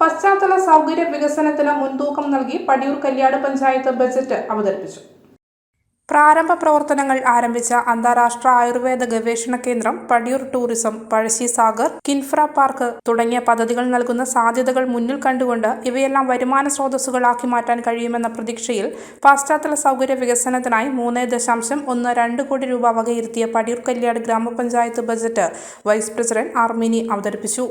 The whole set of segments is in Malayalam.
പശ്ചാത്തല സൗകര്യ വികസനത്തിന് മുൻതൂക്കം നൽകി പടിയൂർ കല്യാട് പഞ്ചായത്ത് ബജറ്റ് അവതരിപ്പിച്ചു. പ്രാരംഭ പ്രവർത്തനങ്ങൾ ആരംഭിച്ച അന്താരാഷ്ട്ര ആയുർവേദ ഗവേഷണ കേന്ദ്രം പടിയൂർ ടൂറിസം പഴശ്ശി സാഗർ കിൻഫ്ര പാർക്ക് തുടങ്ങിയ പദ്ധതികൾ നൽകുന്ന സാധ്യതകൾ മുന്നിൽ കണ്ടുകൊണ്ട് ഇവയെല്ലാം വരുമാന സ്രോതസ്സുകളാക്കി മാറ്റാൻ കഴിയുമെന്ന പ്രതീക്ഷയിൽ പശ്ചാത്തല സൗകര്യ വികസനത്തിനായി മൂന്ന് ദശാംശം ഒന്ന് രണ്ട് കോടി രൂപ വകയിരുത്തിയ പടിയൂർ കല്യാട് ഗ്രാമപഞ്ചായത്ത് ബജറ്റ് വൈസ് പ്രസിഡന്റ് ആർമിനി അവതരിപ്പിച്ചു.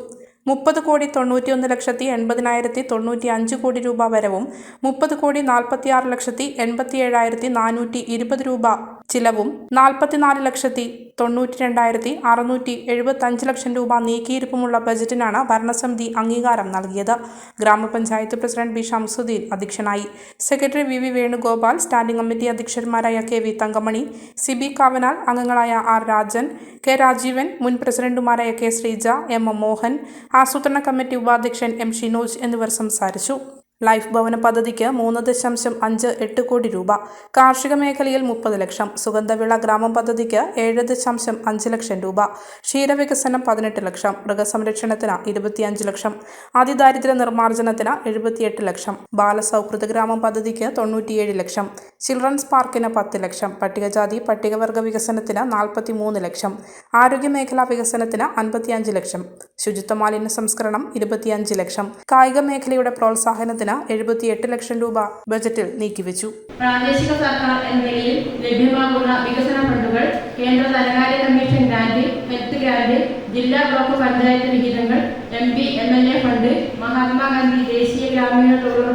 മുപ്പത് കോടി തൊണ്ണൂറ്റിയൊന്ന് ലക്ഷത്തി എൺപതിനായിരത്തി തൊണ്ണൂറ്റി അഞ്ച് കോടി രൂപ വരവും മുപ്പത് കോടി നാൽപ്പത്തിയാറ് ലക്ഷത്തി എൺപത്തി ഏഴായിരത്തി നാനൂറ്റി ഇരുപത് രൂപ ചിലവും നാൽപ്പത്തിനാല് ലക്ഷത്തി തൊണ്ണൂറ്റി രണ്ടായിരത്തി അറുന്നൂറ്റി എഴുപത്തഞ്ച് ലക്ഷം രൂപ നീക്കിയിരിപ്പുമുള്ള ബജറ്റിനാണ് ഭരണസമിതി അംഗീകാരം നൽകിയത്. ഗ്രാമപഞ്ചായത്ത് പ്രസിഡന്റ് ബി ഷംസുദ്ദീൻ അധ്യക്ഷനായി. Secretary V V Venugopal standing committee അധ്യക്ഷന്മാരായ K V Thankamani C B Kavanal അംഗങ്ങളായ ആർ രാജൻ കെ രാജീവൻ മുൻ പ്രസിഡന്റുമാരായ K Sreeja M M Mohan ആസൂത്രണ കമ്മിറ്റി ഉപാധ്യക്ഷൻ എം ഷിനോജ് എന്നിവർ സംസാരിച്ചു. ലൈഫ് ഭവന പദ്ധതിക്ക് മൂന്ന് ദശാംശം അഞ്ച് എട്ട് കോടി രൂപ. കാർഷിക മേഖലയിൽ മുപ്പത് ലക്ഷം. സുഗന്ധവിള ഗ്രാമം പദ്ധതിക്ക് ഏഴ് ദശാംശം അഞ്ച് ലക്ഷം രൂപ. ക്ഷീരവികസനം പതിനെട്ട് ലക്ഷം. മൃഗസംരക്ഷണത്തിന് ഇരുപത്തിയഞ്ച് ലക്ഷം. അതിദാരിദ്ര്യ നിർമ്മാർജനത്തിന് എഴുപത്തിയെട്ട് ലക്ഷം. ബാലസൗഹൃദ ഗ്രാമം പദ്ധതിക്ക് തൊണ്ണൂറ്റിയേഴ് ലക്ഷം. ചിൽഡ്രൻസ് പാർക്കിന് പത്ത് ലക്ഷം പട്ടികജാതി പട്ടികവർഗ വികസനത്തിന് നാൽപ്പത്തി മൂന്ന് ലക്ഷം ആരോഗ്യമേഖലാ വികസനത്തിന് അൻപത്തിയഞ്ച് ലക്ഷം ശുചിത്വ മാലിന്യ സംസ്കരണം ഇരുപത്തിയഞ്ച് ലക്ഷം കായിക മേഖലയുടെ പ്രോത്സാഹനത്തിന് എഴുപത്തിയെട്ട് ലക്ഷം രൂപ ബജറ്റിൽ നീക്കിവെച്ചു. പ്രാദേശിക സർക്കാർ എന്ന നിലയിൽ ലഭ്യമാകുന്ന വികസന ഫണ്ടുകൾ കേന്ദ്ര ധനകാര്യ കമ്മീഷൻ ഗ്രാന്റ് ഹെൽത്ത് ഗ്രാന്റ് ജില്ലാ block panchayat വിഹിതങ്ങൾ M P M L A fund Mahatma Gandhi ദേശീയ ഗ്രാമീണ ഫണ്ട്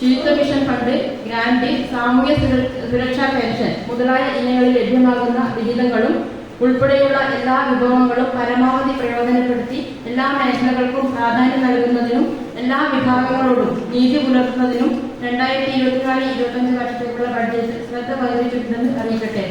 ശുചിത്വ മിഷൻ ഫണ്ട് ഗ്രാന്റ് സാമൂഹ്യ സുരക്ഷാ പെൻഷൻ മുതലായ ഇനങ്ങളിൽ ലഭ്യമാകുന്ന വിഹിതങ്ങളും ഉൾപ്പെടെയുള്ള എല്ലാ വിഭവങ്ങളും പരമാവധി പ്രയോജനപ്പെടുത്തി എല്ലാ മേഖലകൾക്കും പ്രാധാന്യം നൽകുന്നതിനും എല്ലാ വിഭാഗങ്ങളോടും നീതി പുലർത്തുന്നതിനും രണ്ടായിരത്തി ഇരുപത്തിനാല് ഇരുപത്തഞ്ച് വർഷത്തേക്കുള്ള ബഡ്ജറ്റ് ശ്രദ്ധ പതിവിച്ചിട്ടുണ്ടെന്ന് അറിയിക്കട്ടെ.